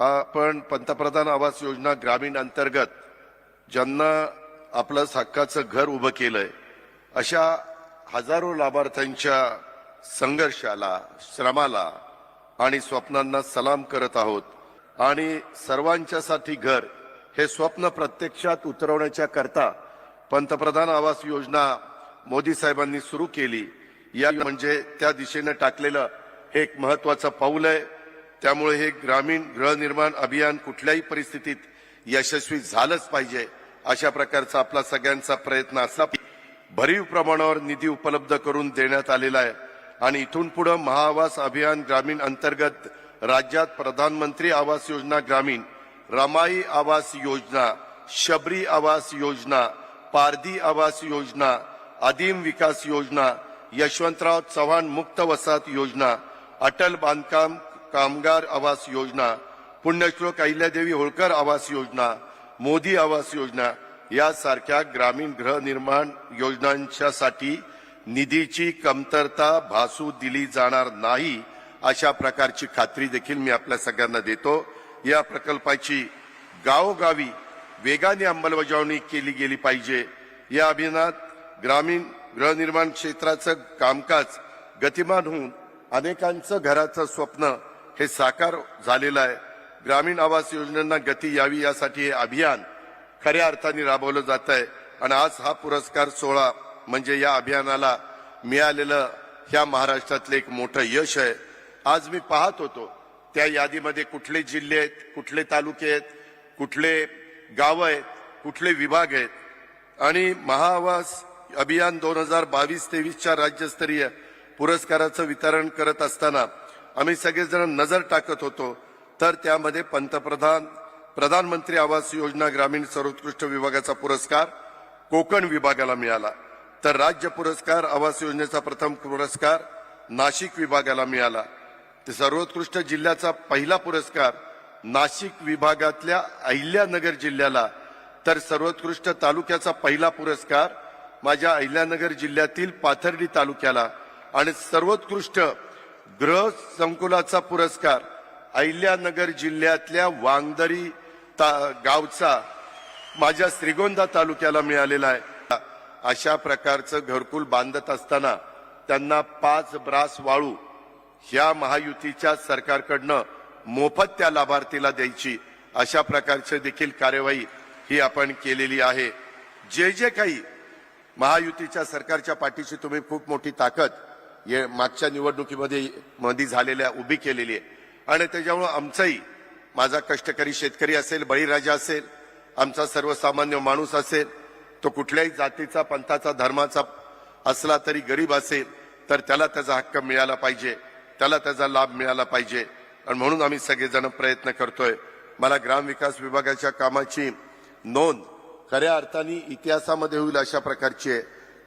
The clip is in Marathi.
आपण पंतप्रधान आवास योजना ग्रामीण अंतर्गत ज्यांना आपलं हक्काचं घर उभं केलंय अशा हजारो लाभार्थ्यांच्या संघर्षाला श्रमाला आणि स्वप्नांना सलाम करत आहोत. आणि सर्वांच्यासाठी घर हे स्वप्न प्रत्यक्षात उतरवण्याच्या करता पंतप्रधान आवास योजना मोदी साहेबांनी सुरू केली. या म्हणजे त्या दिशेनं टाकलेलं हे एक महत्वाचं पाऊल आहे. त्यामुळे हे ग्रामीण गृहनिर्माण अभियान कुठल्याही परिस्थितीत यशस्वी झालंच पाहिजे अशा प्रकारचा आपला सगळ्यांचा प्रयत्न असा भरीव प्रमाणावर निधी उपलब्ध करून देण्यात आलेला आहे. आणि इथून पुढे महाआवास अभियान ग्रामीण अंतर्गत राज्यात प्रधानमंत्री आवास योजना ग्रामीण रमाई आवास योजना शबरी आवास योजना पारधी आवास योजना आदिम विकास योजना यशवंतराव चव्हाण मुक्त वसाहत योजना अटल बांधकाम कामगार आवास योजना पुण्यश्लोक अहिल्यादेवी होळकर आवास योजना मोदी आवास योजना यासारख्या ग्रामीण गृहनिर्माण योजनांच्यासाठी निधीची कमतरता भासू दिली जाणार नाही अशा प्रकारची खात्री देखील मी आपल्या सगळ्यांना देतो. या प्रकल्पाची गावोगावी वेगाने अंमलबजावणी केली गेली पाहिजे. या अभियानात ग्रामीण गृहनिर्माण क्षेत्राचं कामकाज गतिमान होऊन अनेकांचं घराचं स्वप्न हे साकार झालेलं आहे. ग्रामीण आवास योजनांना गती यावी यासाठी हे अभियान खऱ्या अर्थाने राबवलं जात आहे. आणि आज हा पुरस्कार सोहळा म्हणजे या अभियानाला मिळालेलं ह्या महाराष्ट्रातलं एक मोठं यश आहे. आज मी पाहत होतो त्या यादीमध्ये कुठले जिल्हे आहेत कुठले तालुके आहेत कुठले गावं आहेत कुठले विभाग आहेत. आणि महाआवास अभियान दोन हजार बावीस तेवीसच्या राज्यस्तरीय पुरस्काराचं वितरण करत असताना आम्ही सगळेजण नजर टाकत होतो. तर त्यामध्ये पंतप्रधान प्रधानमंत्री आवास योजना ग्रामीण सर्वोत्कृष्ट विभागाचा पुरस्कार कोकण विभागाला मिळाला. तर राज्य पुरस्कार आवास योजनेचा प्रथम पुरस्कार नाशिक विभागाला मिळाला. तर सर्वोत्कृष्ट जिल्ह्याचा पहिला पुरस्कार नाशिक विभागातल्या अहिल्यानगर जिल्ह्याला. तर सर्वोत्कृष्ट तालुक्याचा पहिला पुरस्कार माझ्या अहिल्यानगर जिल्ह्यातील पाथर्डी तालुक्याला. आणि सर्वोत्कृष्ट गृह संकुलाचा पुरस्कार अहिल्यानगर जिल्ह्यातल्या वांगदरी ता- गावचा माझ्या श्रीगोंदा तालुक्याला मिळालेला आहे. अशा प्रकारचं घरकुल बांधत असताना त्यांना पाच ब्रास वाळू ह्या महायुतीच्या सरकारकडनं मोफत त्या लाभार्थीला द्यायची अशा प्रकारची देखील कार्यवाही ही आपण केलेली आहे. जे जे काही महायुतीच्या सरकारच्या पाठीशी तुम्ही खूप मोठी ताकद मागच्या निवडणुकीमध्ये मध्ये झालेल्या उभी केलेली आहे. आणि त्याच्यामुळं आमचाही माझा कष्टकरी शेतकरी असेल बळीराजा असेल आमचा सर्वसामान्य माणूस असेल तो कुठल्याही जातीचा पंथाचा धर्माचा असला तरी गरीब असेल तर त्याला त्याचा हक्क मिळाला पाहिजे त्याला त्याचा लाभ मिळाला पाहिजे. आणि म्हणून आम्ही सगळेजण प्रयत्न करतोय. मला ग्रामविकास विभागाच्या कामाची नोंद खऱ्या अर्थाने इतिहासामध्ये होईल अशा प्रकारची आहे.